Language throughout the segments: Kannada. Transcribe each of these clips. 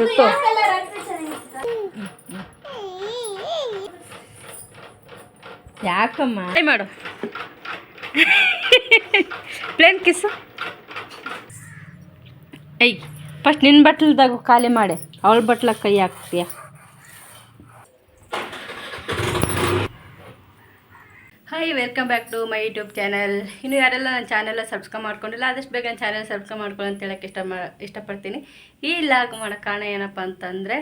ಋತು ಯಾಕಮ್ಮ? ಮಾಡು. ಪ್ಲೇನ್ ಕಿಸ್ಸು ಐ ಫಸ್ಟ್ ನಿನ್ನ ಬಟ್ಲದಾಗ ಖಾಲಿ ಮಾಡಿ. ಅವಳ ಬಟ್ಲಾಗ ಕೈ ಹಾಕ್ತೀಯ hi welcome back to my YouTube channel ಇನ್ನು ಯಾರೆಲ್ಲ ನನ್ನ ಚಾನೆಲ್ ಸಬ್ಸ್ಕ್ರೈಬ್ ಮಾಡ್ಕೊಂಡಿಲ್ಲ, ಆದಷ್ಟು ಬೇಗ ನನ್ನ ಚಾನಲ್ ಸಬ್ಸ್ಕ್ರೈಬ್ ಮಾಡ್ಕೊಳ್ಳಿ ಅಂತ ಹೇಳಕ್ಕೆ ಇಷ್ಟ ಮಾ ಇಷ್ಟಪಡ್ತೀನಿ. ಈ ಲಾಗ್ ಮಾಡೋ ಕಾರಣ ಏನಪ್ಪ ಅಂತಂದರೆ,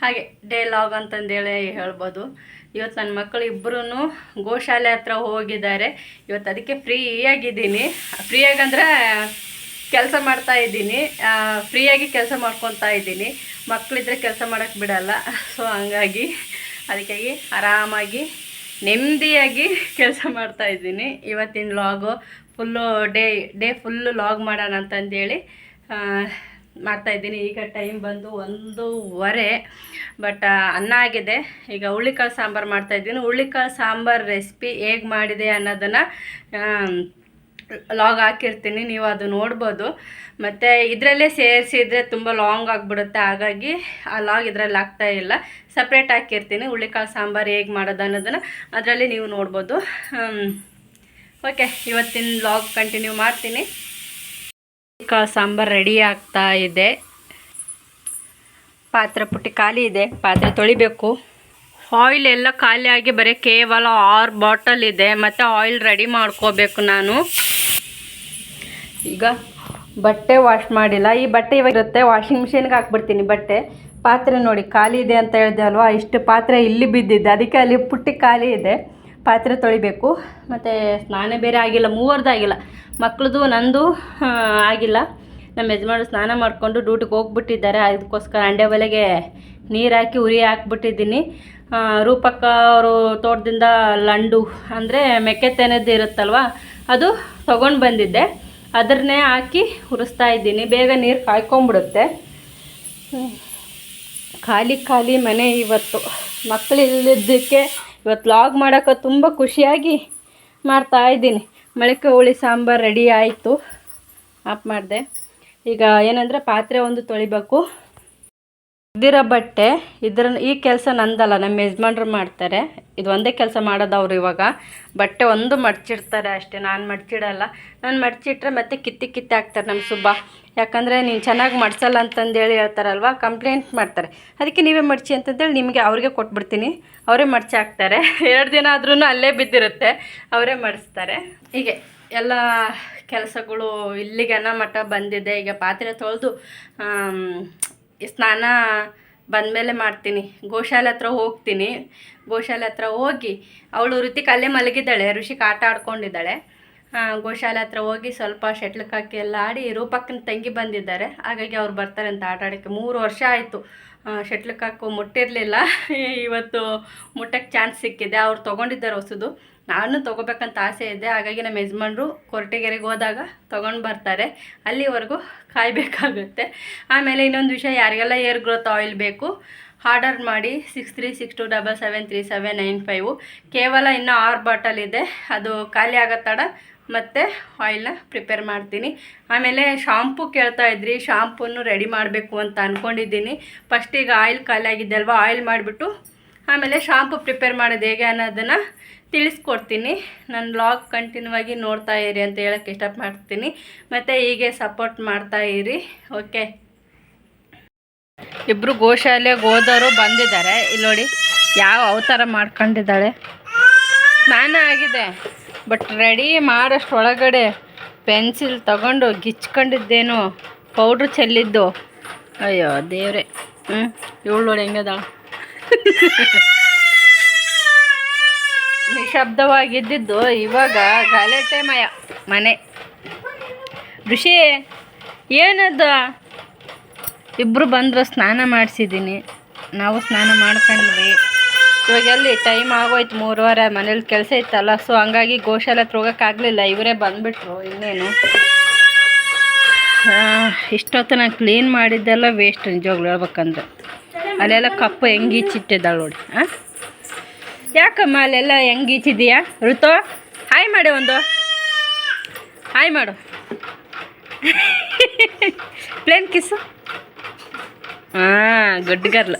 ಹಾಗೆ ಡೇ ಲಾಗ್ ಅಂತಂದೇಳಿ ಹೇಳ್ಬೋದು. ಇವತ್ತು ನನ್ನ ಮಕ್ಕಳು ಇಬ್ಬರೂ ಗೋಶಾಲೆ ಹತ್ರ ಹೋಗಿದ್ದಾರೆ. ಇವತ್ತು ಅದಕ್ಕೆ ಫ್ರೀಯಾಗಿದ್ದೀನಿ ಫ್ರೀಯಾಗಂದ್ರೆ ಕೆಲಸ ಮಾಡ್ತಾ ಇದ್ದೀನಿ. ಫ್ರೀಯಾಗಿ ಕೆಲಸ ಮಾಡ್ಕೊತಾ ಇದ್ದೀನಿ. ಮಕ್ಕಳಿದ್ರೆ ಕೆಲಸ ಮಾಡೋಕ್ಕೆ ಬಿಡಲ್ಲ. ಸೊ ಹಂಗಾಗಿ ಅದಕ್ಕಾಗಿ ಆರಾಮಾಗಿ ನೆಮ್ಮದಿಯಾಗಿ ಕೆಲಸ ಮಾಡ್ತಾ ಇದ್ದೀನಿ. ಇವತ್ತಿನ log full day day full log ಮಾಡೋಣ ಅಂತಂದೇಳಿ ಮಾಡ್ತಾಯಿದ್ದೀನಿ ಈಗ ಟೈಮ್ ಬಂದು ಒಂದೂವರೆ ಬಟ್ ಅನ್ನ ಆಗಿದೆ. ಈಗ ಹುಳ್ಳಿಕಾಳು ಸಾಂಬಾರು ಮಾಡ್ತಾಯಿದ್ದೀನಿ ಹುಳ್ಳಿಕಾಳು ಸಾಂಬಾರು ರೆಸಿಪಿ ಹೇಗೆ ಮಾಡಿದೆ ಅನ್ನೋದನ್ನು ಲಾಗ್ ಹಾಕಿರ್ತೀನಿ, ನೀವು ಅದು ನೋಡ್ಬೋದು. ಮತ್ತು ಇದರಲ್ಲೇ ಸೇರಿಸಿದ್ರೆ ತುಂಬ ಲಾಂಗ್ ಆಗಿಬಿಡುತ್ತೆ, ಹಾಗಾಗಿ ಆ ಲಾಗ್ ಇದರಲ್ಲಿ ಆಗ್ತಾ ಇಲ್ಲ. ಸಪ್ರೇಟ್ ಹಾಕಿರ್ತೀನಿ ಹುಳ್ಳಿಕಾಳು ಸಾಂಬಾರು ಹೇಗೆ ಮಾಡೋದು ಅನ್ನೋದನ್ನು ಅದರಲ್ಲಿ ನೀವು ನೋಡ್ಬೋದು. ಓಕೆ ಇವತ್ತಿನ ಲಾಗ್ ಕಂಟಿನ್ಯೂ ಮಾಡ್ತೀನಿ. ಹುಳಿಕಾಳು ಸಾಂಬಾರು ರೆಡಿ ಆಗ್ತಾ ಇದೆ. ಪಾತ್ರೆ ಪುಟ್ಟಿ ಖಾಲಿ ಇದೆ, ಪಾತ್ರೆ ತೊಳಿಬೇಕು. ಆಯಿಲ್ ಎಲ್ಲ ಖಾಲಿ ಆಗಿ ಬರೀ ಕೇವಲ ಆರು ಬಾಟಲ್ ಇದೆ, ಮತ್ತು ಆಯಿಲ್ ರೆಡಿ ಮಾಡ್ಕೋಬೇಕು ನಾನು. ಈಗ ಬಟ್ಟೆ ವಾಶ್ ಮಾಡಿಲ್ಲ. ಈ ಬಟ್ಟೆ ಇವಾಗ ಇರುತ್ತೆ ವಾಷಿಂಗ್ ಮಿಷಿನ್ಗೆ ಹಾಕ್ಬಿಡ್ತೀನಿ ಬಟ್ಟೆ. ಪಾತ್ರೆ ನೋಡಿ, ಖಾಲಿ ಇದೆ ಅಂತ ಹೇಳಿದೆ ಅಲ್ವಾ? ಇಷ್ಟು ಪಾತ್ರೆ ಇಲ್ಲಿ ಬಿದ್ದಿದ್ದೆ ಅದಕ್ಕೆ ಅಲ್ಲಿ ಪುಟ್ಟಿ ಖಾಲಿ ಇದೆ. ಪಾತ್ರೆ ತೊಳಿಬೇಕು. ಮತ್ತು ಸ್ನಾನ ಬೇರೆ ಆಗಿಲ್ಲ ಮೂವರ್ದು ಆಗಿಲ್ಲ ಮಕ್ಳದ್ದು ನಂದು ಆಗಿಲ್ಲ. ನಮ್ಮ ಯಜಮಾನ್ರು ಸ್ನಾನ ಮಾಡಿಕೊಂಡು ಡ್ಯೂಟಿಗೆ ಹೋಗ್ಬಿಟ್ಟಿದ್ದಾರೆ. ಅದಕ್ಕೋಸ್ಕರ ಅಂಡೆ ಒಲೆಗೆ ನೀರು ಹಾಕಿ ಉರಿ ಹಾಕ್ಬಿಟ್ಟಿದ್ದೀನಿ. ರೂಪಕ್ಕ ಅವರು ತೋಟದಿಂದ ಲಂಡು, ಅಂದರೆ ಮೆಕ್ಕೆತೆನೆದು ಇರುತ್ತಲ್ವ, ಅದು ತೊಗೊಂಡು ಬಂದಿದ್ದೆ. ಅದನ್ನೇ ಹಾಕಿ ಉರಿಸ್ತಾ ಇದ್ದೀನಿ. ಬೇಗ ನೀರು ಕಾಯ್ಕೊಂಬಿಡುತ್ತೆ. ಖಾಲಿ ಖಾಲಿ ಮನೆ ಇವತ್ತು. ಮಕ್ಕಳು ಇವತ್ತು ಲಾಗ್ ಮಾಡೋಕ್ಕೆ ತುಂಬ ಖುಷಿಯಾಗಿ ಮಾಡ್ತಾ ಇದ್ದೀನಿ. ಮೊಳಕೆ ಹುಳಿ ಸಾಂಬಾರು ರೆಡಿ ಆಯಿತು. ಆಫ್ ಮಾಡಿದೆ. ಈಗ ಏನಂದರೆ ಪಾತ್ರೆ ಒಂದು ತೊಳಿಬೇಕು. ಇದಿರೋ ಬಟ್ಟೆ, ಇದ್ರ ಈ ಕೆಲಸ ನಂದಲ್ಲ ನಮ್ಮ ಯಜಮಾನ್ರು ಮಾಡ್ತಾರೆ. ಇದು ಒಂದೇ ಕೆಲಸ ಮಾಡೋದು ಅವ್ರು ಇವಾಗ. ಬಟ್ಟೆ ಒಂದು ಮಡ್ಚಿಡ್ತಾರೆ ಅಷ್ಟೇ, ನಾನು ಮಡ್ಚಿಡಲ್ಲ. ನಾನು ಮಡ್ಚಿಟ್ರೆ ಮತ್ತೆ ಕಿತ್ತಿ ಕಿತ್ತಿ ಹಾಕ್ತಾರೆ ನಮ್ಮ ಸುಬ್ಬ. ಯಾಕಂದರೆ ನೀನು ಚೆನ್ನಾಗಿ ಮಡ್ಸಲ್ಲ ಅಂತಂದೇಳಿ ಹೇಳ್ತಾರಲ್ವ ಕಂಪ್ಲೇಂಟ್ ಮಾಡ್ತಾರೆ. ಅದಕ್ಕೆ ನೀವೇ ಮಡ್ಚಿ ಅಂತಂದೇಳಿ ನಿಮಗೆ ಅವ್ರಿಗೆ ಕೊಟ್ಬಿಡ್ತೀನಿ. ಅವರೇ ಮಡ್ಚಿ ಹಾಕ್ತಾರೆ. ಎರಡು ದಿನ ಆದ್ರೂ ಅಲ್ಲೇ ಬಿದ್ದಿರುತ್ತೆ. ಅವರೇ ಮಡಿಸ್ತಾರೆ. ಹೀಗೆ ಎಲ್ಲ ಕೆಲಸಗಳು ಇಲ್ಲಿಗೆ ಮಟ್ಟ ಬಂದಿದೆ. ಈಗ ಪಾತ್ರೆ ತೊಳೆದು ಸ್ನಾನ ಬಂದಮೇಲೆ ಮಾಡ್ತೀನಿ. ಗೋಶಾಲೆ ಹತ್ರ ಹೋಗ್ತೀನಿ. ಗೋಶಾಲೆ ಹತ್ರ ಹೋಗಿ ಅವಳು ಋತಿಕ್ ಅಲ್ಲೇ ಮಲಗಿದ್ದಾಳೆ. ಋಷಿಕ್ ಆಟ ಆಡ್ಕೊಂಡಿದ್ದಾಳೆ. ಗೋಶಾಲೆ ಹತ್ರ ಹೋಗಿ ಸ್ವಲ್ಪ ಶೆಟ್ಲ್ ಹಾಕಿ ಎಲ್ಲ ಆಡಿ ರೂಪಕ್ಕನ ತಂಗಿ ಬಂದಿದ್ದಾರೆ. ಹಾಗಾಗಿ ಅವ್ರು ಬರ್ತಾರೆ ಅಂತ ಆಟ ಆಡೋಕ್ಕೆ. ಮೂರು ವರ್ಷ ಆಯಿತು. ಶೆಟ್ಲ್ ಕಾಕು ಮುಟ್ಟಿರಲಿಲ್ಲ. ಇವತ್ತು ಮುಟ್ಟಕ್ಕೆ ಚಾನ್ಸ್ ಸಿಕ್ಕಿದೆ. ಅವ್ರು ತೊಗೊಂಡಿದ್ದಾರೆ ಹೊಸದು ನಾನು ತೊಗೋಬೇಕಂತ ಆಸೆ ಇದೆ. ಹಾಗಾಗಿ ನಮ್ಮ ಯಜಮಾನ್ರು ಕೊರಟೆಗೆರೆಗೆ ಹೋದಾಗ ತೊಗೊಂಡು ಬರ್ತಾರೆ. ಅಲ್ಲಿವರೆಗೂ ಕಾಯಬೇಕಾಗುತ್ತೆ. ಆಮೇಲೆ ಇನ್ನೊಂದು ವಿಷಯ, ಯಾರಿಗೆಲ್ಲ ಏರ್ ಗ್ರೋತ್ ಆಯಿಲ್ ಬೇಕು, ಆರ್ಡರ್ ಮಾಡಿ six three six two double seven three seven nine five ಕೇವಲ ಇನ್ನೂ ಆರು ಬಾಟಲ್ ಇದೆ. ಅದು ಖಾಲಿ ಆಗೋ ತಡ ಮತ್ತು ಆಯಿಲ್ನ ಪ್ರಿಪೇರ್ ಮಾಡ್ತೀನಿ. ಆಮೇಲೆ ಶಾಂಪು ಕೇಳ್ತಾ ಇದ್ರಿ. ಶಾಂಪೂನು ರೆಡಿ ಮಾಡಬೇಕು ಅಂತ ಅಂದ್ಕೊಂಡಿದ್ದೀನಿ ಫಸ್ಟಿಗೆ ಆಯಿಲ್ ಖಾಲಿ ಆಗಿದ್ದಲ್ವ ಆಯಿಲ್ ಮಾಡಿಬಿಟ್ಟು ಆಮೇಲೆ ಶಾಂಪು ಪ್ರಿಪೇರ್ ಮಾಡೋದು ಹೇಗೆ ಅನ್ನೋದನ್ನು ತಿಳಿಸ್ಕೊಡ್ತೀನಿ. ನನ್ನ ಬ್ಲಾಗ್ ಕಂಟಿನ್ಯೂ ಆಗಿ ನೋಡ್ತಾ ಇರಿ ಅಂತ ಹೇಳಕ್ಕೆ ಇಷ್ಟಪಡ್ತೀನಿ ಮತ್ತು ಹೀಗೆ ಸಪೋರ್ಟ್ ಮಾಡ್ತಾ ಇರಿ. ಓಕೆ ಇಬ್ಬರು ಗೋಶಾಲೆಗೆ ಹೋದವರು ಬಂದಿದ್ದಾರೆ. ಇಲ್ಲಿ ನೋಡಿ ಯಾವ ಅವತಾರ ಮಾಡ್ಕೊಂಡಿದ್ದಾಳೆ. ಸ್ನಾನ ಆಗಿದೆ. ಬಟ್ ರೆಡಿ ಮಾಡೋಷ್ಟು ಒಳಗಡೆ ಪೆನ್ಸಿಲ್ ತಗೊಂಡು ಗಿಚ್ಕೊಂಡಿದ್ದೇನು. ಪೌಡ್ರ್ ಚೆಲ್ಲಿದ್ದು. ಅಯ್ಯೋ ದೇವ್ರೆ. ಹ್ಞೂ ಇವಳು ನೋಡಿ ಹೆಂಗದಾಳ. ನಿಶಬ್ದವಾಗಿದ್ದಿದ್ದು ಇವಾಗ ಗಲಾಟೆ ಮಯ, ಮನೆ. ಋಷಿ, ಏನದ? ಇಬ್ಬರು ಬಂದರು, ಸ್ನಾನ ಮಾಡಿಸಿದ್ದೀನಿ. ನಾವು ಸ್ನಾನ ಮಾಡ್ಕೊಂಡ್ವಿ. ಇವಾಗ ಎಲ್ಲಿ? ಟೈಮ್ ಆಗೋಯ್ತು, ಮೂರುವರೆ. ಮನೇಲಿ ಕೆಲಸ ಇತ್ತಲ್ಲ ಸೊ ಹಂಗಾಗಿ ಗೋಶಾಲೆ ಹತ್ರ ಹೋಗೋಕ್ಕಾಗಲಿಲ್ಲ ಇವರೇ ಬಂದುಬಿಟ್ರು, ಇನ್ನೇನು. ಇಷ್ಟೊತ್ತು ನಾನು ಕ್ಲೀನ್ ಮಾಡಿದ್ದೆಲ್ಲ ವೇಸ್ಟ್ ನಿಜವಾಗ್ಲು ಹೇಳ್ಬೇಕಂದ್ರೆ. ಅಲ್ಲೆಲ್ಲ ಕಪ್ಪು ಹೆಂಗೆ ಈಚಿಟ್ಟಿದ್ದಾಳೆ ನೋಡಿ ಹಾಂ ಯಾಕಮ್ಮ ಅಲ್ಲೆಲ್ಲ ಹೆಂಗೆ ಈಚಿದೀಯಾ ಋತು, ಹಾಯ್ ಮಾಡಿ ಒಂದು. ಹಾಯ್ ಮಾಡು. ಪ್ಲೇನ್ ಕಿಸ್ಸು ಹಾಂ, ಗುಡ್ ಗರ್ಲ್.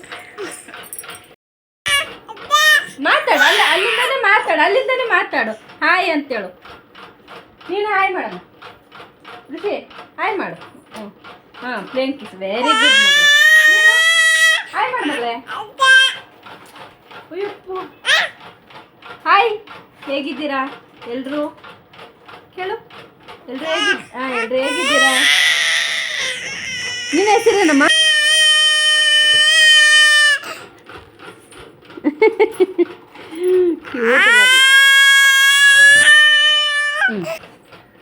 ಮಾತಾಡು, ಅಲ್ಲ, ಅಲ್ಲಿಂದಾನೆ ಮಾತಾಡು ಅಲ್ಲಿಂದಾನೆ ಮಾತಾಡು. ಹಾಯ್ ಅಂತೇಳು. ನೀನು ಹಾಯ್ ಮಾಡಮ್ಮ. ಋಷಿ ಹಾಯ್ ಮಾಡು. ಹ್ಞೂ ಹಾಂ, plane kiss. Very good hi ಮಾಡು ಹೇಗಿದ್ದೀರಾ? ಎಲ್ರು? ಕೇಳು. ಎಲ್ರು ಹೇಗಿ ಹಾಂ ಹೇಗಿದ್ದೀರಾ? ನಿನ್ನ ಹೆಸರೇನಮ್ಮ?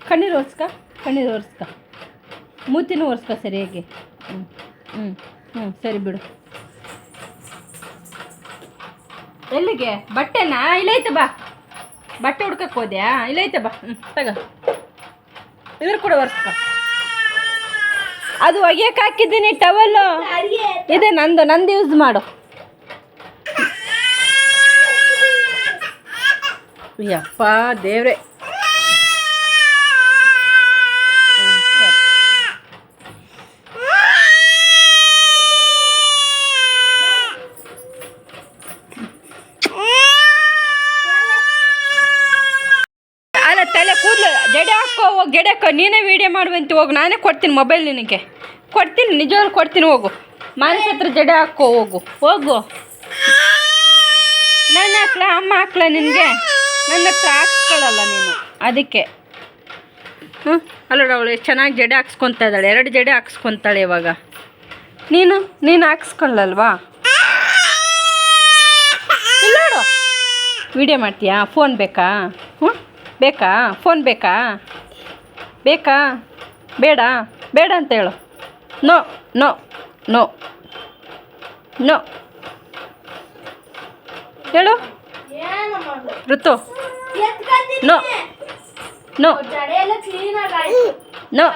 ಕಣ್ಣೀರು ಒರೆಸ್ಕ ಕಣ್ಣೀರು ಒರೆಸ್ಕ. ಮೂತಿನೂ ಒರೆಸ್ಕ ಸರಿಯಾಗಿ ಹ್ಞೂ ಹ್ಞೂ ಹ್ಞೂ ಸರಿ ಬಿಡು. ಎಲ್ಲಿಗೆ? ಬಟ್ಟೆನಾ? ಇಲ್ಲೈತೆ ಬಾ. ಬಟ್ಟೆ ಹುಡ್ಕಕ್ಕೆ ಹೋದ್ಯಾ? ಇಲ್ಲೈತೆ ಬಾ. ಹ್ಞೂ ತಗ. ಇದ್ರ ಕೂಡ ವರ್ಷ ಅದು ಒಗೆಯಕ್ಕೆ ಹಾಕಿದ್ದೀನಿ ಟವಲ್ಲು ಇದೆ ನಂದು ನಂದು ಯೂಸ್ ಮಾಡು. ಯಪ್ಪ ದೇವ್ರೆ ಹ್ಮ್, ಸರಿ. ಅಲ್ಲ ತಲೆ ಕೂದಲು ಜಡೆ ಹಾಕೋ ಹೋಗಿ ಜಡೆ ಹಾಕೋ ನೀನೇ ವೀಡಿಯೋ ಮಾಡುವಂತ ಹೋಗು. ನಾನೇ ಕೊಡ್ತೀನಿ ಮೊಬೈಲ್ ನಿನಗೆ. ಕೊಡ್ತೀನಿ, ನಿಜವಾಗ್ಲೂ ಕೊಡ್ತೀನಿ, ಹೋಗು. ಮಾನಸ ಹತ್ರ ಜಡೆ ಹಾಕೋ, ಹೋಗು. ಹೋಗು. ನಾನು ಹಾಕ್ಲ ಅಮ್ಮ ಹಾಕ್ಲ ನಿನಗೆ. ನನ್ನ ಹತ್ರ ಹಾಕ್ಸ್ಕೊಳ್ಳಲ್ಲ ನೀನು. ಅದಕ್ಕೆ. ಹ್ಞೂ ಅಲ್ಲ ಅವಳು ಎಷ್ಟು ಚೆನ್ನಾಗಿ ಜಡೆ ಹಾಕ್ಸ್ಕೊತಾ ಇದ್ದಾಳೆ. ಎರಡು ಜಡೆ ಹಾಕ್ಸ್ಕೊತಾಳೆ ಇವಾಗ. ನೀನು? ನೀನು ಹಾಕ್ಸ್ಕೊಳ್ಳಲ್ವಾ ಇಲ್ಲೋಡು ವಿಡಿಯೋ ಮಾಡ್ತೀಯಾ? ಫೋನ್ ಬೇಕಾ? ಹ್ಞೂ ಬೇಕಾ? ಫೋನ್ ಬೇಕಾ? ಬೇಕಾ? ಬೇಡ ಬೇಡ ಅಂತ ಹೇಳು. No no no no. ಹೇಳು. ಋತು. No no. ನೋ.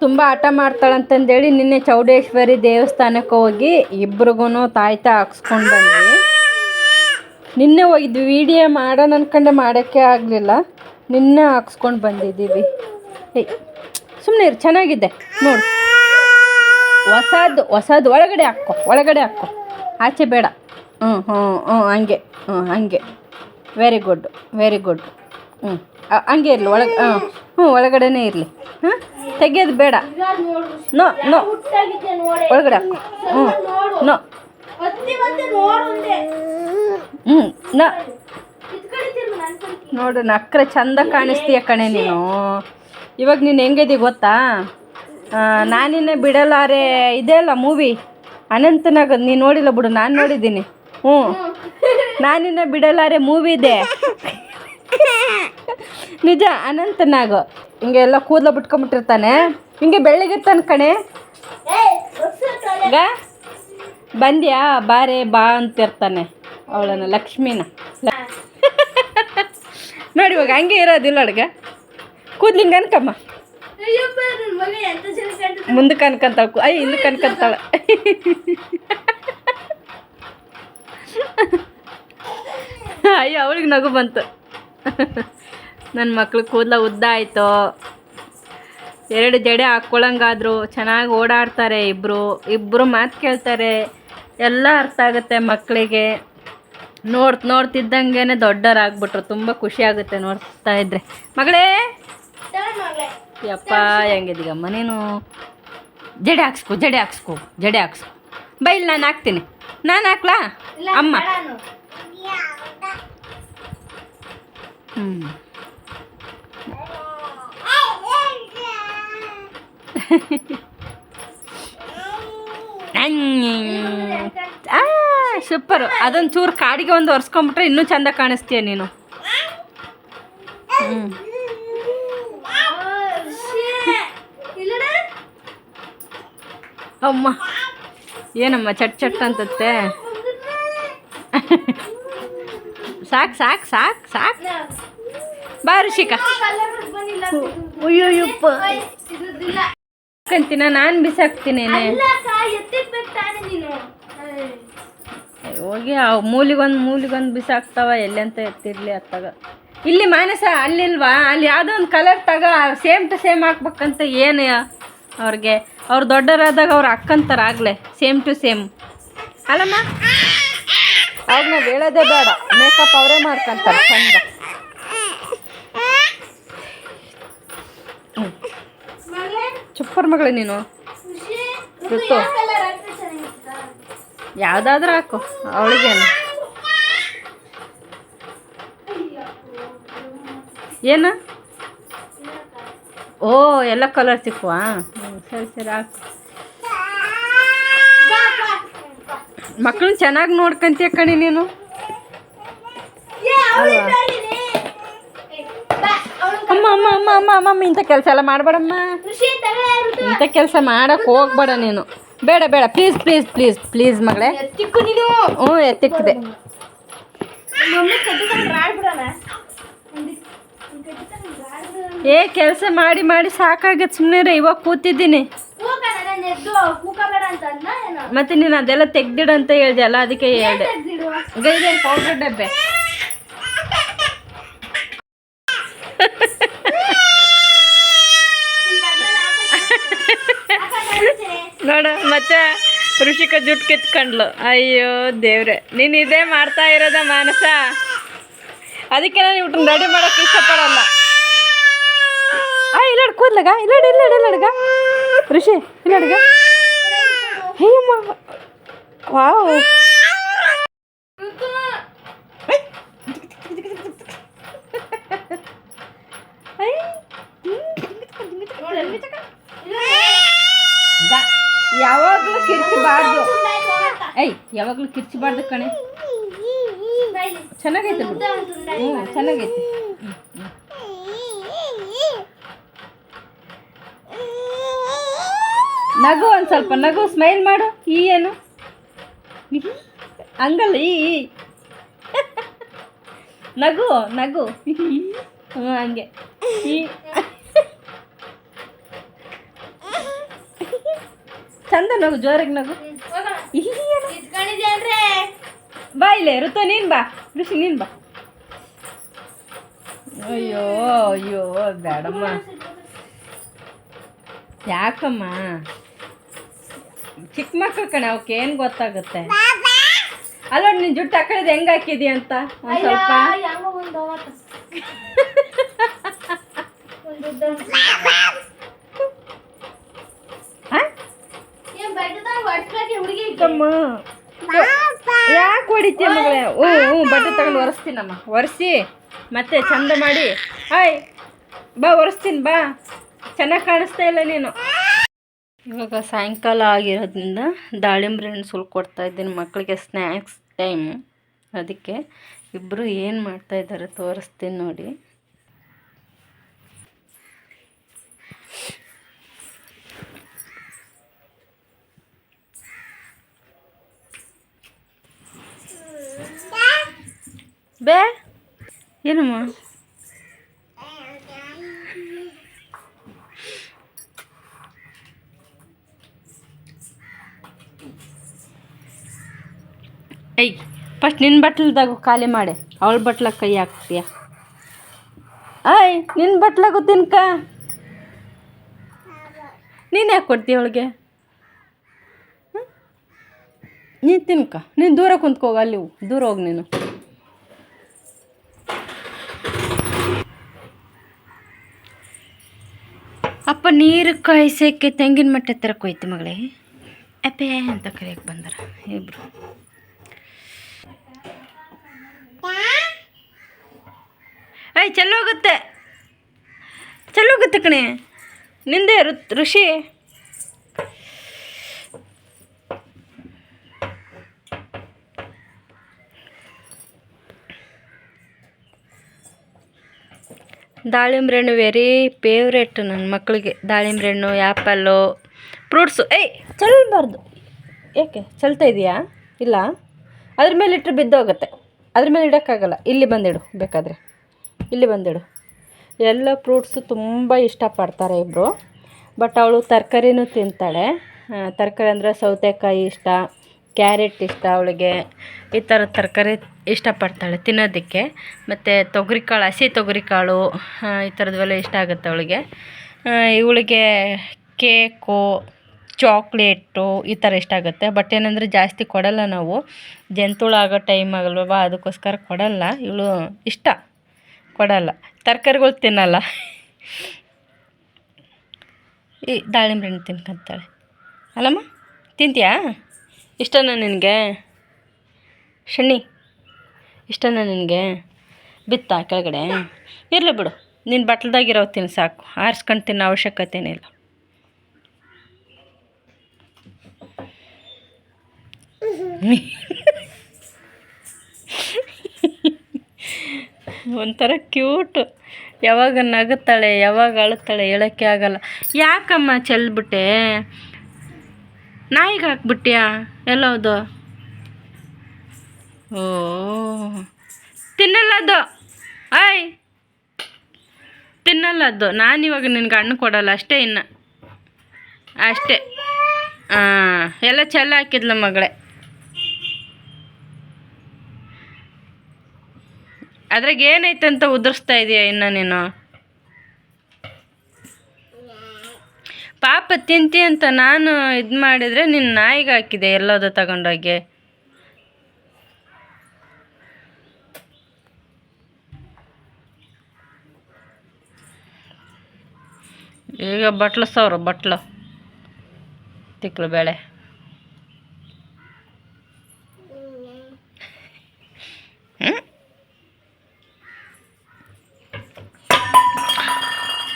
ತುಂಬ ಆಟ ಮಾಡ್ತಾಳಂತಂದೇಳಿ ನಿನ್ನೆ ಚೌಡೇಶ್ವರಿ ದೇವಸ್ಥಾನಕ್ಕೆ ಹೋಗಿ ಇಬ್ರಿಗೂ ತಾಯ್ತಾ ಹಾಕ್ಸ್ಕೊಂಡು ಬಂದ್ವಿ. ನಿನ್ನೆ ಹೋಗಿದ್ವಿ, ವಿಡಿಯೋ ಮಾಡೋಣ ಅನ್ಕೊಂಡೆ ಮಾಡೋಕ್ಕೆ ಆಗಲಿಲ್ಲ. ನಿನ್ನೆ ಹಾಕ್ಸ್ಕೊಂಡು ಬಂದಿದ್ದೀವಿ. ಏಯ್ ಸುಮ್ಮನೆ ಇರು, ಚೆನ್ನಾಗಿದೆ. ನೋಡು. ಹೊಸದು ಹೊಸದು. ಒಳಗಡೆ ಹಾಕ್ಕೊ, ಒಳಗಡೆ ಹಾಕ್ಕೋ. ಆಚೆ ಬೇಡ. ಹ್ಞೂ ಹ್ಞೂ ಹ್ಞೂ ಹಂಗೆ. ಹ್ಞೂ ಹಂಗೆ. ವೆರಿ ಗುಡ್ ವೆರಿ ಗುಡ್ ಹ್ಞೂ ಹಂಗೆ ಇರಲಿ, ಒಳಗೆ ಹಾಂ ಹ್ಞೂ ಒಳಗಡೆನೇ ಇರಲಿ. ಹಾಂ ತೆಗಿಯೋದು ಬೇಡ. No no. ಒಳಗಡೆ ಹಾಕ್ಕೊ. ಹ್ಞೂ ನೋ. ಹ್ಞೂ ನಾ ನೋಡು ನಕ್ರೆ ಚಂದ ಕಾಣಿಸ್ತೀಯ ಕಣೆ ನೀನು. ಇವಾಗ ನೀನು ಹೆಂಗಿದಿ ಗೊತ್ತಾ? ನಾನು ನಾನಿನ್ನೆ ಬಿಡಲಾರೆ ಇದೆ ಅಲ್ಲ ಮೂವಿ ಅನಂತನಾಗ ನೀನು ನೋಡಿಲ್ಲ ಬಿಡು ನಾನು ನೋಡಿದ್ದೀನಿ. ಹ್ಞೂ. ನಾನಿನ್ನ ಬಿಡಲಾರೆ ಮೂವಿ ಇದೆ. ನಿಜ ಅನಂತನಾಗ. ಹಿಂಗೆ ಎಲ್ಲ ಕೂದಲ ಬಿಟ್ಕೊಂಬಿಟ್ಟಿರ್ತಾನೆ. ಹಿಂಗೆ ಬೆಳ್ಳಗಿರ್ತಾನೆ ಕಣೆ. ಬಂದ್ಯಾ? ಬಾರೆ ಬಾ ಅಂತಿರ್ತಾನೆ. ಅವಳನ್ನ ಲಕ್ಷ್ಮಿನ. ನೋಡಿ ಇವಾಗ ಹಂಗೆ ಇರೋದಿಲ್ಲ ಅಡ್ಗ. ಕೂದ್ಲಿಂಗ ಅನ್ಕಮ್ಮ. ಮುಂದಕ್ಕೆ ಅನ್ಕಂತಾಳ ಅಯ್ಯ ಹಿಂದಕ್ಕೆ ಅನ್ಕಂತಾಳ ಅಯ್ಯೋ, ಅವಳಿಗೆ ನಗು ಬಂತು. ನನ್ನ ಮಕ್ಳು ಕೂದಲ ಉದ್ದ ಆಯಿತು. ಎರಡು ಜಡೆ ಹಾಕ್ಕೊಳಂಗಾದ್ರು ಚೆನ್ನಾಗಿ ಓಡಾಡ್ತಾರೆ ಇಬ್ಬರು ಇಬ್ಬರು ಮಾತು ಕೇಳ್ತಾರೆ. ಎಲ್ಲ ಅರ್ಥ ಆಗುತ್ತೆ ಮಕ್ಕಳಿಗೆ ನೋಡ್ ನೋಡ್ತಿದ್ದಂಗೆ ದೊಡ್ಡರಾಗ್ಬಿಟ್ರು. ತುಂಬ ಖುಷಿ ಆಗುತ್ತೆ ನೋಡ್ತಾ ಇದ್ರೆ. ಮಗಳೇ! ಯಪ್ಪ ಹೆಂಗಿದೀಗಮ್ಮ ಮನೇನು ಜಡೆ ಹಾಕ್ಸ್ಕೊ ಜಡೆ ಹಾಕ್ಸ್ಕೊ ಜಡೆ ಹಾಕ್ಸ್ಕೊ. ಬೈಲ್ ನಾನು ಹಾಕ್ತೀನಿ. ನಾನು ಹಾಕ್ಲಾ? ಅಮ್ಮ. ಹ್ಞೂ ಸೂಪರ್ ಅದೊಂದು ಚೂರು ಕಾಡಿಗೆ ಒಂದು ಒರೆಸ್ಕೊಂಬಿಟ್ರೆ ಇನ್ನೂ ಚಂದ ಕಾಣಿಸ್ತೀಯ ನೀನು. ಹ್ಞೂ ಅಮ್ಮ ಏನಮ್ಮ ಚಟ್ ಚಟ್ ಅಂತತ್ತೆ? ಸಾಕು ಸಾಕು ಸಾಕು ಸಾಕು. ಬಾ ಋಷಿಕ ಅಯ್ಯೋ ಕಂತಿನ ನಾನು ಬಿಸಾಕ್ತೀನೇನೆ ಹೋಗಿ ಆ ಮೂಲಿಗೊಂದು ಮೂಲಿಗೊಂದು ಬಿಸಾಕ್ತಾವ ಎಲ್ಲಂತ ಎತ್ತಿರಲಿ ಅತ್ತಾಗ. ಇಲ್ಲಿ ಮಾನಸ ಅಲ್ಲಿಲ್ವಾ ಅಲ್ಲಿ ಯಾವುದೋ ಒಂದು ಕಲರ್ ತಗ ಸೇಮ್ ಟು ಸೇಮ್ ಹಾಕ್ಬೇಕಂತ ಏನು ಅವ್ರಿಗೆ? ಅವ್ರು ದೊಡ್ಡರಾದಾಗ ಅವ್ರು ಅಕ್ಕಂತಾರೆ ಆಗಲೇ ಸೇಮ್ ಟು ಸೇಮ್ ಅಲ್ಲಮ್ಮ? ಆಗ ನಾವು ಹೇಳೋದೇ ಬೇಡ. ಮೇಕಪ್ ಅವರೇ ಮಾಡ್ಕೊಂತಾರೆ, ಚಂದ. ಚಪ್ಪರ್ ಮಗಳು ನೀನು? ಋತು ಯಾವುದಾದ್ರೂ ಹಾಕು ಅವಳಿಗೆ ಏನು? ಓ, ಎಲ್ಲ ಕಲರ್ ಸಿಕ್ಕುವ ಹ್ಞೂ ಸರಿ ಸರಿ, ಹಾಕು. ಮಕ್ಕಳು ಚೆನ್ನಾಗಿ ನೋಡ್ಕೊಂತೀಯ ಕಣಿ ನೀನು? ಅಮ್ಮ ಅಮ್ಮ ಅಮ್ಮ ಅಮ್ಮ ಅಮ್ಮ ಇಂಥ ಕೆಲಸ ಎಲ್ಲ ಮಾಡಬೇಡಮ್ಮ. ಇಂಥ ಕೆಲಸ ಮಾಡಕ್ಕೆ ಹೋಗ್ಬೇಡ ನೀನು. ಬೇಡ ಬೇಡ. ಪ್ಲೀಸ್ ಪ್ಲೀಸ್ ಪ್ಲೀಸ್ ಪ್ಲೀಸ್ ಮಗಳೇ. ಹ್ಞೂ ಎತ್ತಿಕ್ಕಿದೆ. ಏ ಕೆಲಸ ಮಾಡಿ ಮಾಡಿ ಸಾಕಾಗತ್ತೆ ಸುಮ್ಮನೆ ಇವಾಗ ಕೂತಿದ್ದೀನಿ. ಮತ್ತೆ ನೀನು ಅದೆಲ್ಲ ತೆಗ್ದಿಡು ಅಂತ ಹೇಳ್ದೆ ಅಲ್ಲ ಅದಕ್ಕೆ ಹೇಳಿದೆ. ಪೌಡ್ರ್ ಡಬ್ಬೆ? ಮತ್ತೆ ಋಷಿಕ ಜುಟ್ ಕಿತ್ಕೊಂಡ್ಲು. ಅಯ್ಯೋ ದೇವ್ರೆ, ನೀನು ಇದೇ ಮಾಡ್ತಾ ಇರೋದ ಮಾನಸ? ಅದಕ್ಕೆ ನಾನು ಇವ್ರನ್ನ ರೆಡಿ ಮಾಡೋಕ್ಕೆ ಇಷ್ಟಪಡಲ್ಲ. ಆ ಇಲ್ಲಡ್ ಕೂದ್ಲಗ ಇಲ್ಲ ಇಲ್ಲ ಇಲ್ಲಡ್ಗ ಋಷಿ ಇಲ್ಲಡ್ಗ ಹೇಯಮ್ಮ ಕಿರ್ಚಬಾರ್ದು. ಐ ಯಾವಾಗಲೂ ಕಿರ್ಚಬಾರ್ದು ಕಣೆ. ಚೆನ್ನಾಗೈತೆ ಹ್ಞೂ ಚೆನ್ನಾಗೈತೆ. ನಗು ಒಂದು ಸ್ವಲ್ಪ ನಗು ಸ್ಮೈಲ್ ಮಾಡು ಈ ಏನು? ಹಂಗಲ್ಲ ಈ ಈ. ನಗು ನಗು. ಹ್ಞೂ ಹಂಗೆ. ಈ. ಚಂದ ನಗು ಜೋರಾಗಿ ನಗು? ಬಾ ಇಲ್ಲ ಋತು ನೀನ್ ಬಾ. ಋಷಿ ನೀನ್ ಬಾ. ಅಯ್ಯೋ ಅಯ್ಯೋ ಬೇಡಮ್ಮ. ಯಾಕಮ್ಮ? ಚಿಕ್ಕ ಮಕ್ಕಳು ಕಣ ಅವಕ್ಕೆ ಏನ್ ಗೊತ್ತಾಗುತ್ತೆ? ಅಲ್ಲ ನೀನು ಜುಟ್ಟು ಆ ಹೆಂಗ್ ಹೆಂಗೆ ಹಾಕಿದಿ ಅಂತ? ಒಂದು ಸ್ವಲ್ಪ. ಹಾಂ ಯಾಕೆ ಹೊಡಿತೀಯ ಮಗಳೇ? ಹ್ಞೂ ಹ್ಞೂ ಬಟ್ಟೆ ತಗೊಂಡು ಒರೆಸ್ತೀನಮ್ಮ. ಒರೆಸಿ ಮತ್ತೆ ಚಂದ ಮಾಡಿ. ಹಾಯ್ ಬಾ ಒರೆಸ್ತೀನಿ ಬಾ. ಚೆನ್ನಾಗಿ ಕಾಣಿಸ್ತಾ ಇಲ್ಲ ನೀನು. ಇವಾಗ ಸಾಯಂಕಾಲ ಆಗಿರೋದ್ರಿಂದ ದಾಳಿಂಬ್ರೆ ಹಣ್ಣು ಸುಲ್ ಕೊಡ್ತಾ ಇದ್ದೀನಿ ಮಕ್ಕಳಿಗೆ ಸ್ನ್ಯಾಕ್ಸ್ ಟೈಮು. ಅದಕ್ಕೆ ಇಬ್ಬರು ಏನು ಮಾಡ್ತಾ ಇದ್ದಾರೆ ತೋರಿಸ್ತೀನಿ ನೋಡಿ. ಬೇ. ಏನಮ್ಮ? ಐ ಫಸ್ಟ್ ನಿನ್ನ ಬಟ್ಲದಾಗ ಖಾಲಿ ಮಾಡೆ. ಅವಳ ಬಟ್ಲಾಗ ಕೈ ಹಾಕ್ತೀಯ. ಆಯ್ ನಿನ್ನ ಬಟ್ಲಾಗು ತಿನ್ಕ. ನೀನು ಯಾಕೆ ಕೊಡ್ತೀಯ ಅವಳಿಗೆ? ನೀನು ತಿನ್ಕ. ನೀನು ದೂರ ಕುಂತ್ಕೋಗ ಅಲ್ಲಿ ದೂರ ಹೋಗಿ ನೀನು ಅಪ್ಪ ನೀರು ಕಾಯಿಸೋಕ್ಕೆ ತೆಂಗಿನ ಮಟ್ಟ ಹತ್ರ ಕೊಯ್ತು ಮಗಳೇ. ಅಪ್ಪೆ ಅಂತ ಕರೆಯಕ್ಕೆ ಬಂದಾರ ಇಬ್ರು. ಐ ಚಲೋಗುತ್ತೆ ಚಲೋಗುತ್ತೆ ಕಣೆ. ನಿಂದೆ ಋಷಿ. ದಾಳಿಂಬ್ರೆ ಹಣ್ಣು ವೆರಿ ಫೇವ್ರೇಟ್ ನನ್ನ ಮಕ್ಕಳಿಗೆ ದಾಳಿಂಬೆ ಹಣ್ಣು ಆ್ಯಪಲ್ಲು ಫ್ರೂಟ್ಸು ಏಯ್, ಚಲ್ಬಾರ್ದು. ಏಕೆ, ಚಲ್ತಾ ಇದೆಯಾ? ಇಲ್ಲ? ಅದ್ರ ಮೇಲೆ ಇಟ್ಟರೆ ಬಿದ್ದೋಗುತ್ತೆ. ಅದ್ರ ಮೇಲೆ ಇಡೋಕ್ಕಾಗಲ್ಲ. ಇಲ್ಲಿ ಬಂದಿಡು, ಬೇಕಾದರೆ. ಇಲ್ಲಿ ಬಂದಿಡು. ಎಲ್ಲ ಫ್ರೂಟ್ಸು ತುಂಬ ಇಷ್ಟಪಡ್ತಾರೆ ಇಬ್ಬರು ಬಟ್ ಅವಳು ತರಕಾರಿನೂ ತಿಂತಾಳೆ. ತರಕಾರಿ ಅಂದರೆ ಸೌತೆಕಾಯಿ ಇಷ್ಟ, ಕ್ಯಾರೆಟ್ ಇಷ್ಟ ಅವಳಿಗೆ. ಈ ಥರ ತರಕಾರಿ ಇಷ್ಟಪಡ್ತಾಳೆ ತಿನ್ನೋದಕ್ಕೆ. ಮತ್ತು ತೊಗರಿಕಾಳು, ಹಸಿ ತೊಗರಿಕಾಳು ಈ ಥರದ್ವೆಲ್ಲ ಇಷ್ಟ ಆಗುತ್ತೆ ಅವಳಿಗೆ. ಇವಳಿಗೆ ಕೇಕು, ಚಾಕ್ಲೇಟು ಈ ಥರ ಇಷ್ಟ ಆಗುತ್ತೆ. ಬಟ್ ಏನಂದರೆ ಜಾಸ್ತಿ ಕೊಡಲ್ಲ ನಾವು. ಜಂತುಳು ಆಗೋ ಟೈಮ್ ಆಗಲ್ವಾ ಅದಕ್ಕೋಸ್ಕರ ಕೊಡಲ್ಲ. ಇವಳು ಇಷ್ಟ. ಕೊಡಲ್ಲ. ತರಕಾರಿಗಳು ತಿನ್ನಲ್ಲ. ಈ ದಾಳಿಂಬೆ ಹಣ್ಣು ತಿನ್ಕೊಂತಾಳೆ. ಅಲ್ಲಮ್ಮ, ತಿಂತೀಯಾ? ಇಷ್ಟನಾ ನಿನಗೆ? ಶಣ್ಣಿ ಇಷ್ಟನಾ ನಿನಗೆ? ಬಿತ್ತಾ ಕೆಳಗಡೆ? ಇರಲಿ ಬಿಡು. ನಿನ್ನ ಬಟ್ಲದಾಗಿರೋ ತಿನ್ನು ಸಾಕು. ಆರಿಸ್ಕೊಂಡು ತಿನ್ನೋ ಅವಶ್ಯಕತೆ ಇಲ್ಲ. ಒಂಥರ ಕ್ಯೂಟು. ಯಾವಾಗ ನಗುತ್ತಾಳೆ, ಯಾವಾಗ ಅಳುತ್ತಾಳೆ ಹೇಳೋಕ್ಕೆ ಆಗಲ್ಲ. ಯಾಕಮ್ಮ ಚೆಲ್ಬಿಟ್ಟೆ? ನಾಯಿಗೆ ಹಾಕ್ಬಿಟ್ಟಿಯಾ ಎಲ್ಲೋದು? ಓ. ತಿನ್ನಲ್ಲ ಅದು ಆಯ್ ತಿನ್ನಲ್ಲ ಅದು ನಾನು ಇವಾಗ ನಿನ್ಗೆ ಹಣ್ಣು ಕೊಡಲ್ಲ, ಅಷ್ಟೇ ಇನ್ನು. ಅಷ್ಟೇ. ಹಾಂ ಎಲ್ಲ ಚೆಲ್ಲ ಹಾಕಿದ್ಲ ಮಗಳೇ. ಅದ್ರಾಗ ಏನೈತೆ ಅಂತ ಉದುರಿಸ್ತಾ ಇದೀಯ ಇನ್ನು ನೀನು? ಪಾಪ ತಿಂತಿ ಅಂತ ನಾನು ಇದು ಮಾಡಿದರೆ ನಿನ್ನ ನಾಯಿಗೆ ಹಾಕಿದೆ ಎಲ್ಲೋದು ತಗೊಂಡೋಗಿ. ಈಗ ಬಟ್ಲು ಸಾವ್ರು, ಬಟ್ಲು. ತಿಕ್ಳು ಬೇಳೆ?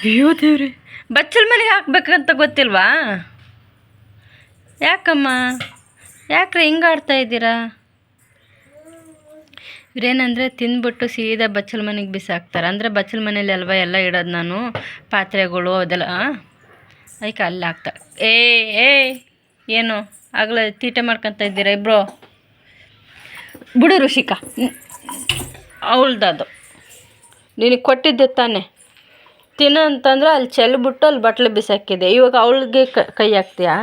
ಅಯ್ಯೋ ದೇವ್ರಿ, ಬಚ್ಚಲ ಮನೆಗೆ ಹಾಕ್ಬೇಕಂತ ಗೊತ್ತಿಲ್ವಾ? ಯಾಕಮ್ಮ? ಯಾಕ್ರೆ ಹಿಂಗೆ ಆಡ್ತಾ ಇದ್ದೀರಾ? ಇವ್ರೇನಂದರೆ ತಿಂದ್ಬಿಟ್ಟು ಸೀದಾ ಬಚ್ಚಲ್ ಮನೆಗೆ ಬಿಸಾಕ್ತಾರೆ. ಅಂದರೆ ಬಚ್ಚಲ್ ಮನೇಲಿ ಅಲ್ವಾ ಎಲ್ಲ ಇಡೋದು ನಾನು? ಪಾತ್ರೆಗಳು ಅದೆಲ್ಲ ಅದಕ್ಕೆ ಅಲ್ಲಿ ಹಾಕ್ತಾರೆ ಏ ಏ, ಏನು? ಆಗಲೇ ತೀಟೆ ಮಾಡ್ಕೊತ ಇದ್ದೀರಾ ಇಬ್ರು? ಬಿಡು ಋಷಿಕಾ. ಅವಳ್ದದು. ನಿನಗೆ ಕೊಟ್ಟಿದ್ದೆ ತಾನೆ. ತಿನ್ನು ಅಂತಂದ್ರೆ ಅಲ್ಲಿ ಚೆಲ್ಬಿಟ್ಟು ಅಲ್ಲಿ ಬಟ್ಲು ಬಿಸಾಕಿದೆ. ಇವಾಗ ಅವಳಿಗೆ ಕೈ ಹಾಕ್ತೀಯಾ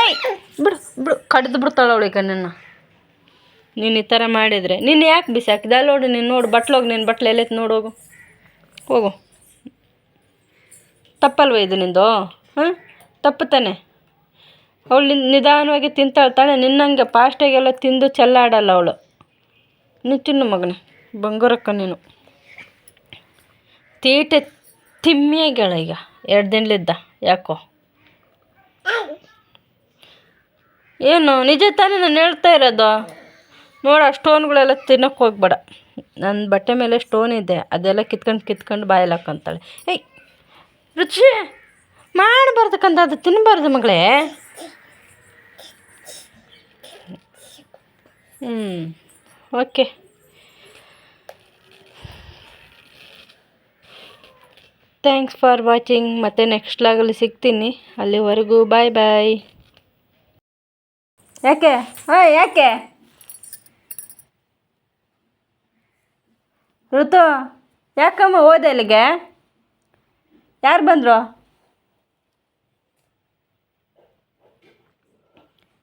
ಏಯ್ ಬಿಡು ಬಿಡು, ಕಡ್ದು ಬಿಡ್ತಾಳೆ ಅವಳಿಗೆ ನನ್ನ. ನೀನು ಈ ಥರ ಮಾಡಿದರೆ, ನೀನು ಯಾಕೆ ಬಿಸಾಕಿದೆ ಅಲ್ಲಿ ನೋಡು, ನೀನು ನೋಡು ಬಟ್ಲೋಗಿ ನಿನ್ನ ಬಟ್ಲು ಎಲ್ಲೈತೆ ನೋಡೋಗು ಹೋಗು. ತಪ್ಪಲ್ವ ಇದು ನಿಂದು? ಹಾಂ? ತಪ್ಪು ತಾನೆ. ಅವಳು ನಿನ್ ನಿಧಾನವಾಗಿ ತಿಂತಾಳೆ ತಾನೆ ನಿನ್ನಂಗೆ ಫಾಸ್ಟಾಗೆಲ್ಲ ತಿಂದು ಚೆಲ್ಲಾಡಲ್ಲ ಅವಳು. ನೀನು ತಿನ್ನು ಮಗನೇ, ಬಂಗಾರಕ್ಕ ನೀನು. ತೀಟೆ ತಿಮ್ಮಿಯಾಗ್ಯಾಳ ಈಗ, ಎರಡು ದಿನಲಿದ್ದ, ಯಾಕೋ. ಏನು, ನಿಜ ತಾನೇ ನಾನು ಹೇಳ್ತಾ ಇರೋದು. ನೋಡು, ಆ ಸ್ಟೋನ್ಗಳೆಲ್ಲ ತಿನ್ನೋಕೆ ಹೋಗ್ಬೇಡ. ನನ್ನ ಬಟ್ಟೆ ಮೇಲೆ ಸ್ಟೋನ್ ಇದೆ, ಅದೆಲ್ಲ ಕಿತ್ಕೊಂಡು ಕಿತ್ಕೊಂಡು ಬಾಯಲ್ಲಿ ಹಾಕೊಂತಾಳೆ. ಏಯ್, ರುಚಿ, ಮಾಡಬಾರ್ದಕ್ಕಂತ ಅದು ತಿನ್ನಬಾರ್ದು ಮಗಳೇ. ಹ್ಞೂ ಓಕೆ. ಥ್ಯಾಂಕ್ಸ್ ಫಾರ್ ವಾಚಿಂಗ್ ಮತ್ತೆ ನೆಕ್ಸ್ಟ್ ಲಾಗಲ್ಲಿ ಸಿಗ್ತೀನಿ. ಅಲ್ಲಿವರೆಗೂ ಬಾಯ್ ಬಾಯ್ ಯಾಕೆ? ಓಯ್, ಯಾಕೆ? ಋತು, ಯಾಕಮ್ಮ ಹೋದೆ ಅಲ್ಲಿಗೆ ಯಾರು ಬಂದರು?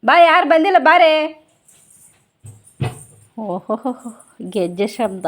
ಬಾ, ಯಾರು ಬಂದಿಲ್ಲ, ಬಾರೆ. ಓಹೋ ಗೆಜ್ಜೆ ಶಬ್ದ.